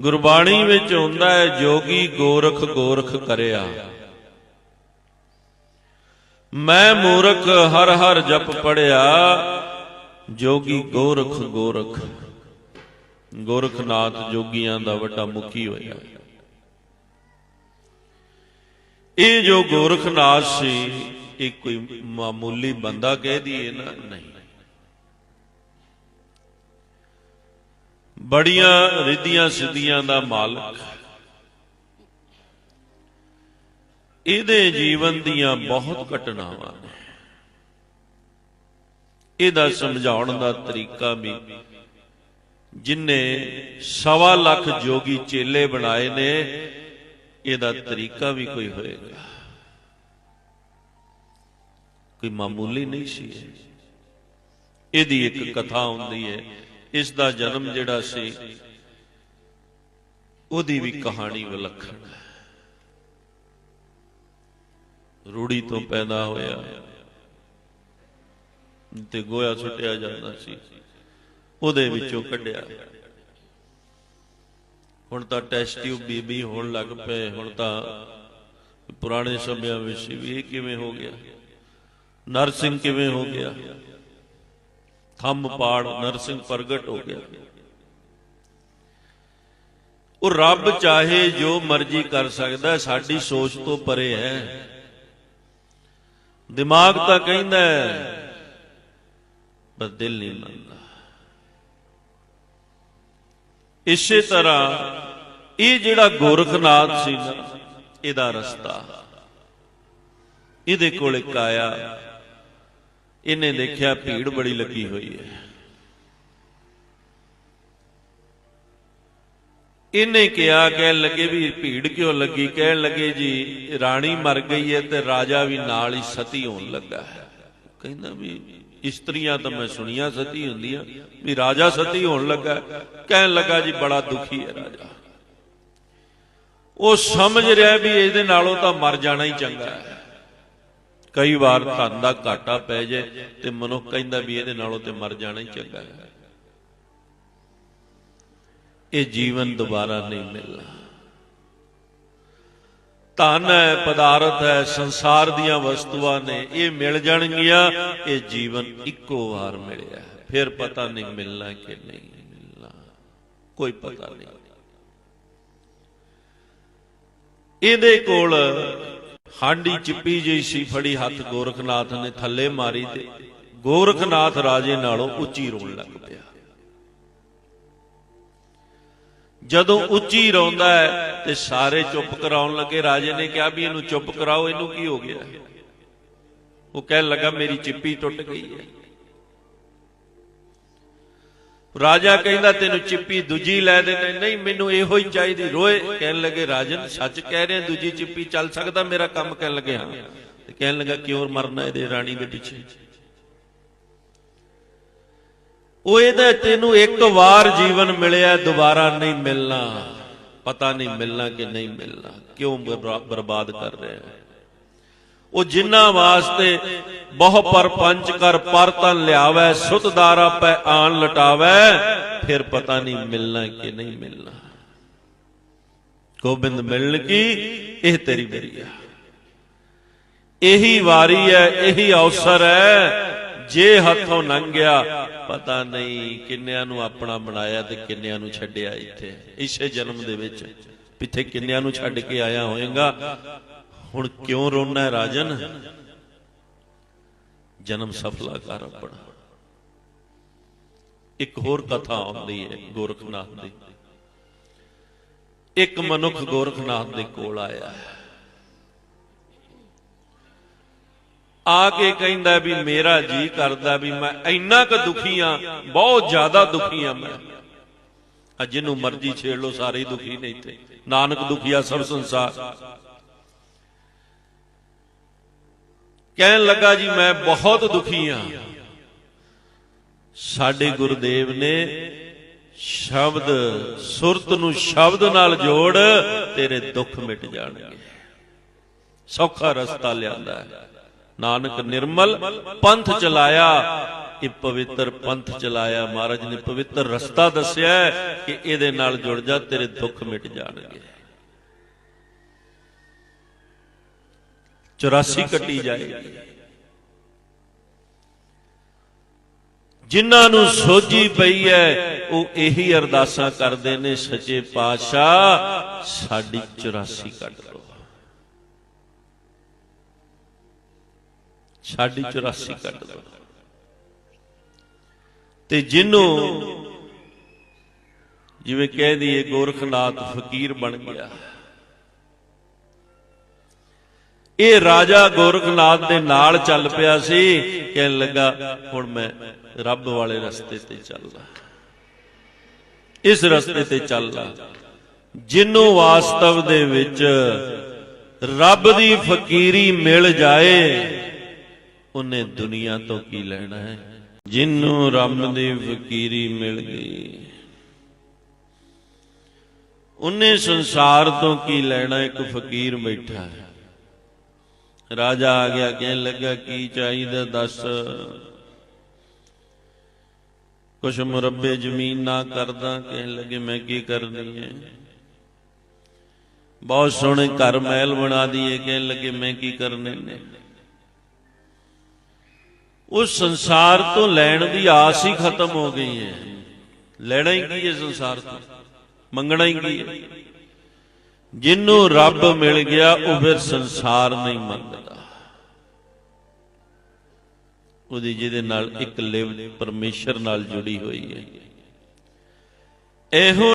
ਗੁਰਬਾਣੀ ਵਿੱਚ ਹੁੰਦਾ ਹੈ, ਜੋਗੀ ਗੋਰਖ ਗੋਰਖ ਕਰਿਆ। ਮੈਂ ਮੂਰਖ ਹਰ ਹਰ ਜਪ ਪੜਿਆ, ਜੋਗੀ ਗੋਰਖ ਗੋਰਖ। ਗੋਰਖਨਾਥ ਜੋਗੀਆਂ ਦਾ ਵੱਡਾ ਮੁਖੀ ਹੋਇਆ। ਇਹ ਜੋ ਗੋਰਖਨਾਥ ਸੀ, ਇਹ ਕੋਈ ਮਾਮੂਲੀ ਬੰਦਾ ਕਹਿ ਦਈਏ ਨਾ, ਨਹੀਂ। ਬੜੀਆਂ ਰਿੱਧੀਆਂ ਸਿੱਧੀਆਂ ਦਾ ਮਾਲਕ। ਇਹਦੇ ਜੀਵਨ ਦੀਆਂ ਬਹੁਤ ਘਟਨਾਵਾਂ ਨੇ। ਇਹਦਾ ਸਮਝਾਉਣ ਦਾ ਤਰੀਕਾ ਵੀ ਜਿਨੇ ਸਵਾ ਲੱਖ ਜੋਗੀ ਚੇਲੇ ਬਣਾਏ ਨੇ, ਇਹਦਾ ਤਰੀਕਾ ਵੀ ਕੋਈ ਹੋਏਗਾ। ਕੋਈ ਮਾਮੂਲੀ ਨਹੀਂ ਸੀ ਇਹਦੀ ਇੱਕ ਕਥਾ ਹੁੰਦੀ ਹੈ ਇਸ ਦਾ ਜਨਮ ਜਿਹੜਾ ਸੀ, ਉਹਦੀ ਵੀ ਕਹਾਣੀ ਵਿਲੱਖਣ ਹੈ। ਰੂੜੀ ਤੋਂ ਪੈਦਾ ਹੋਇਆ ਤੇ ਗੋਇਆ ਸੁੱਟਿਆ ਜਾਂਦਾ ਸੀ, ਉਹਦੇ ਵਿੱਚੋਂ ਕੱਢਿਆ। ਹੁਣ ਤਾਂ ਟੈਸਟ ਟਿਊਬ ਬੀਬੀ ਹੋਣ ਲੱਗ ਪਏ, ਹੁਣ ਤਾਂ ਪੁਰਾਣੇ ਸਮਿਆਂ ਵਿੱਚ ਵੀ ਇਹ ਕਿਵੇਂ ਹੋ ਗਿਆ? ਨਰਸਿੰਗ ਕਿਵੇਂ ਹੋ ਗਿਆ? ਥੰਮ ਪਾੜ ਨਰਸਿੰਘ ਪ੍ਰਗਟ ਹੋ ਗਿਆ। ਉਹ ਰੱਬ ਚਾਹੇ ਜੋ ਮਰਜ਼ੀ ਕਰ ਸਕਦਾ, ਸਾਡੀ ਸੋਚ ਤੋਂ ਪਰੇ ਹੈ। ਦਿਮਾਗ ਤਾਂ ਕਹਿੰਦਾ ਪਰ ਦਿਲ ਨਹੀਂ ਮੰਨਦਾ। ਇਸੇ ਤਰ੍ਹਾਂ ਇਹ ਜਿਹੜਾ ਗੋਰਖਨਾਥ ਸੀ ਨਾ, ਇਹਦਾ ਰਸਤਾ। ਇਹਦੇ ਕੋਲ ਇੱਕ ਆਇਆ। ਇਹਨੇ ਦੇਖਿਆ ਭੀੜ ਬੜੀ ਲੱਗੀ ਹੋਈ ਹੈ। ਇਹਨੇ ਕਿਹਾ ਕਹਿਣ ਲੱਗੇ ਵੀ ਭੀੜ ਕਿਉਂ ਲੱਗੀ? ਕਹਿਣ ਲੱਗੇ ਜੀ ਰਾਣੀ ਮਰ ਗਈ ਹੈ ਤੇ ਰਾਜਾ ਵੀ ਨਾਲ ਹੀ ਸਤੀ ਹੋਣ ਲੱਗਾ ਹੈ। ਕਹਿੰਦਾ ਵੀ ਇਸਤਰੀਆਂ ਤਾਂ ਮੈਂ ਸੁਣੀਆਂ ਸਤੀ ਹੁੰਦੀਆਂ ਵੀ ਰਾਜਾ ਸਤੀ ਹੋਣ ਲੱਗਾ। ਕਹਿਣ ਲੱਗਾ ਜੀ ਬੜਾ ਦੁਖੀ ਹੈ ਰਾਜਾ। ਉਹ ਸਮਝ ਰਿਹਾ ਵੀ ਇਹਦੇ ਨਾਲੋਂ ਤਾਂ ਮਰ ਜਾਣਾ ਹੀ ਚੰਗਾ ਹੈ। ਕਈ ਵਾਰ ਧਨ ਦਾ ਘਾਟਾ ਪੈ ਜਾਏ ਤੇ ਮਨੁੱਖ ਕਹਿੰਦਾ ਵੀ ਇਹਦੇ ਨਾਲੋਂ ਤੇ ਮਰ ਜਾਣਾ ਹੀ ਚੰਗਾ ਹੈ। ਇਹ ਜੀਵਨ ਦੁਬਾਰਾ ਨਹੀਂ ਮਿਲਣਾ। ਧਨ ਹੈ, ਪਦਾਰਥ ਹੈ, ਸੰਸਾਰ ਦੀਆਂ ਵਸਤੂਆਂ ਨੇ, ਇਹ ਮਿਲ ਜਾਣਗੀਆਂ, ਇਹ ਜੀਵਨ ਇੱਕੋ ਵਾਰ ਮਿਲਿਆ ਫਿਰ ਪਤਾ ਨਹੀਂ ਮਿਲਣਾ ਕਿ ਨਹੀਂ ਮਿਲਣਾ। ਕੋਈ ਪਤਾ ਨਹੀਂ। ਇਹਦੇ ਕੋਲ ਹਾਂਡੀ ਚਿੱਪੀ ਜਿਹੀ ਸੀ, ਫੜੀ ਹੱਥ ਗੋਰਖਨਾਥ ਨੇ ਥੱਲੇ ਮਾਰੀ ਤੇ ਗੋਰਖਨਾਥ ਰਾਜੇ ਨਾਲੋਂ ਉੱਚੀ ਰੋਣ ਲੱਗ ਪਿਆ। ਜਦੋਂ ਉੱਚੀ ਰੋਂਦਾ ਹੈ ਤੇ ਸਾਰੇ ਚੁੱਪ ਕਰਾਉਣ ਲੱਗੇ, ਰਾਜੇ ਨੇ ਕਿਹਾ ਵੀ ਇਹਨੂੰ ਚੁੱਪ ਕਰਾਓ, ਇਹਨੂੰ ਕੀ ਹੋ ਗਿਆ? ਉਹ ਕਹਿਣ ਲੱਗਾ, ਮੇਰੀ ਚਿੱਪੀ ਟੁੱਟ ਗਈ ਹੈ। ਰਾਜਾ ਕਹਿੰਦਾ, ਤੈਨੂੰ ਚਿੱਪੀ ਦੂਜੀ ਲੈ ਦੇ ਨਹੀਂ, ਮੈਨੂੰ ਇਹੋ ਹੀ ਚਾਹੀਦੀ। ਰੋਏ, ਕਹਿਣ ਲੱਗੇ, ਰਾਜਨ, ਸੱਚ ਕਹਿ ਰਿਹਾ, ਦੂਜੀ ਚਿੱਪੀ ਚੱਲ ਸਕਦਾ, ਮੇਰਾ ਕੰਮ ਕਹਿਣ ਲੱਗਿਆ। ਤੇ ਕਹਿਣ ਲੱਗਾ, ਕਿਉਂ ਮਰਨਾ ਇਹਦੇ ਰਾਣੀ ਦੇ ਪਿੱਛੇ? ਉਹ ਇਹਦਾ, ਤੈਨੂੰ ਇੱਕ ਵਾਰ ਜੀਵਨ ਮਿਲਿਆ, ਦੁਬਾਰਾ ਨਹੀਂ ਮਿਲਣਾ। ਪਤਾ ਨਹੀਂ ਮਿਲਣਾ ਕਿ ਨਹੀਂ ਮਿਲਣਾ। ਕਿਉਂ ਬਰਬਾ- ਬਰਬਾਦ ਕਰ ਰਿਹਾ ਹੈ? ਉਹ ਜਿਨ੍ਹਾਂ ਵਾਸਤੇ ਬਹੁ ਪਰ ਪੰਚ ਕਰ ਪਰਤਨ ਲਿਆਵੈ ਸੁਤਦਾਰਾ ਪੈ ਆਣ ਲਟਾਵੈ, ਫਿਰ ਪਤਾ ਨਹੀਂ ਮਿਲਣਾ ਕਿ ਨਹੀਂ ਮਿਲਣਾ। ਗੋਬਿੰਦ ਮਿਲਣ ਕੀ? ਇਹ ਤੇਰੀ ਮੇਰੀ ਇਹੀ ਵਾਰੀ ਹੈ, ਇਹੀ ਅਵਸਰ ਹੈ, ਜੇ ਹੱਥੋਂ ਲੰਘਿਆ, ਪਤਾ ਨਹੀਂ ਕਿੰਨਿਆਂ ਨੂੰ ਆਪਣਾ ਬਣਾਇਆ ਤੇ ਕਿੰਨਿਆਂ ਨੂੰ ਛੱਡਿਆ ਇੱਥੇ। ਇਸੇ ਜਨਮ ਦੇ ਵਿੱਚ, ਪਿੱਛੇ ਕਿੰਨਿਆਂ ਨੂੰ ਛੱਡ ਕੇ ਆਇਆ ਹੋਏਗਾ ਹੁਣ ਕਿਉਂ ਰੋਣਾ ਰਾਜਨ? ਜਨਮ ਸਫਲਾ ਕਰ ਆਪਣਾ ਇੱਕ ਹੋਰ ਕਥਾ ਆਉਂਦੀ ਹੈ ਗੋਰਖਨਾਥ ਦੀ। ਇੱਕ ਮਨੁੱਖ ਗੋਰਖਨਾਥ ਦੇ ਕੋਲ ਆਇਆ ਆ ਕੇ ਕਹਿੰਦਾ ਵੀ ਮੇਰਾ ਜੀ ਕਰਦਾ ਵੀ ਮੈਂ ਇੰਨਾ ਕੁ ਦੁਖੀ ਆ ਬਹੁਤ ਜ਼ਿਆਦਾ ਦੁਖੀ ਆ ਮੈਂ। ਆ ਜਿਹਨੂੰ ਮਰਜ਼ੀ ਛੇੜ ਲੋ ਸਾਰੇ ਦੁਖੀ ਨੇ ਇੱਥੇ। ਨਾਨਕ ਦੁਖੀਆ ਸਭ ਸੰਸਾਰ। ਕਹਿਣ ਲੱਗਾ ਜੀ, ਮੈਂ ਬਹੁਤ ਦੁਖੀ ਹਾਂ। ਸਾਡੇ ਗੁਰਦੇਵ ਨੇ ਸ਼ਬਦ, ਸੁਰਤ ਨੂੰ ਸ਼ਬਦ ਨਾਲ ਜੋੜ, ਤੇਰੇ ਦੁੱਖ ਮਿਟ ਜਾਣਗੇ। ਸੌਖਾ ਰਸਤਾ ਲਿਆਂਦਾ ਹੈ। ਨਾਨਕ ਨਿਰਮਲ ਪੰਥ ਚਲਾਇਆ, ਇਹ ਪਵਿੱਤਰ ਪੰਥ ਚਲਾਇਆ। ਮਹਾਰਾਜ ਨੇ ਪਵਿੱਤਰ ਰਸਤਾ ਦੱਸਿਆ ਕਿ ਇਹਦੇ ਨਾਲ ਜੁੜ ਜਾ, ਤੇਰੇ ਦੁੱਖ ਮਿਟ ਜਾਣਗੇ। 84 ਕੱਟੀ ਜਾਏਗੀ ਜਿਨ੍ਹਾਂ ਨੂੰ ਸੋਝੀ ਪਈ ਹੈ ਉਹ ਇਹੀ ਅਰਦਾਸਾਂ ਕਰਦੇ ਨੇ ਸੱਚੇ ਪਾਤਸ਼ਾਹ ਸਾਡੀ 84 ਕੱਟ ਲਓ ਸਾਡੀ 84 ਕੱਟ ਲਓ ਤੇ ਜਿਹਨੂੰ ਜਿਵੇਂ ਕਹਿ ਦਈਏ ਗੋਰਖਨਾਥ ਫਕੀਰ ਬਣ ਗਿਆ। ਇਹ ਰਾਜਾ ਗੋਰਖਨਾਥ ਦੇ ਨਾਲ ਚੱਲ ਪਿਆ ਸੀ। ਕਹਿਣ ਲੱਗਾ, ਹੁਣ ਮੈਂ ਰੱਬ ਵਾਲੇ ਰਸਤੇ ਤੇ ਚੱਲਦਾ। ਇਸ ਰਸਤੇ ਤੇ ਚੱਲਦਾ। ਜਿੰਨੂੰ ਵਾਸਤਵ ਦੇ ਵਿੱਚ ਰੱਬ ਦੀ ਫਕੀਰੀ ਮਿਲ ਜਾਏ, ਉਹਨੇ ਦੁਨੀਆ ਤੋਂ ਕੀ ਲੈਣਾ ਹੈ? ਜਿੰਨੂੰ ਰੱਬ ਦੀ ਫਕੀਰੀ ਮਿਲ ਗਈ, ਉਹਨੇ ਸੰਸਾਰ ਤੋਂ ਕੀ ਲੈਣਾ? ਇੱਕ ਫਕੀਰ ਬੈਠਾ ਹੈ। ਰਾਜਾ ਆ ਗਿਆ, ਕਹਿਣ ਲੱਗਾ, ਕੀ ਚਾਹੀਦਾ ਦੱਸ? ਕੁਛ ਮੁਰੱਬੇ ਜ਼ਮੀਨ ਨਾ ਕਰਦਾ, ਕਹਿਣ ਲੱਗੇ, ਮੈਂ ਕੀ ਕਰਨੀ ਹੈ? ਬਹੁਤ ਸੋਹਣੇ ਘਰ ਮਹਿਲ ਬਣਾ ਦਈਏ, ਕਹਿਣ ਲੱਗੇ, ਮੈਂ ਕੀ ਕਰਨੇ ਨੇ? ਉਸ ਸੰਸਾਰ ਤੋਂ ਲੈਣ ਦੀ ਆਸ ਹੀ ਖਤਮ ਹੋ ਗਈ ਹੈ। ਲੈਣਾ ਹੀ ਕੀ ਹੈ ਸੰਸਾਰ ਤੋਂ? ਮੰਗਣਾ ਹੀ ਕੀ ਹੈ? ਜਿਹਨੂੰ ਰੱਬ ਮਿਲ ਗਿਆ, ਉਹ ਫਿਰ ਸੰਸਾਰ ਨਹੀਂ ਮੰਗਦਾ ਉਹਦੀ ਜਿਹਦੇ ਨਾਲ ਇੱਕ ਲਿਵ ਪਰਮੇਸ਼ਰ ਨਾਲ ਜੁੜੀ ਹੋਈ ਹੈ। ਇਹੋ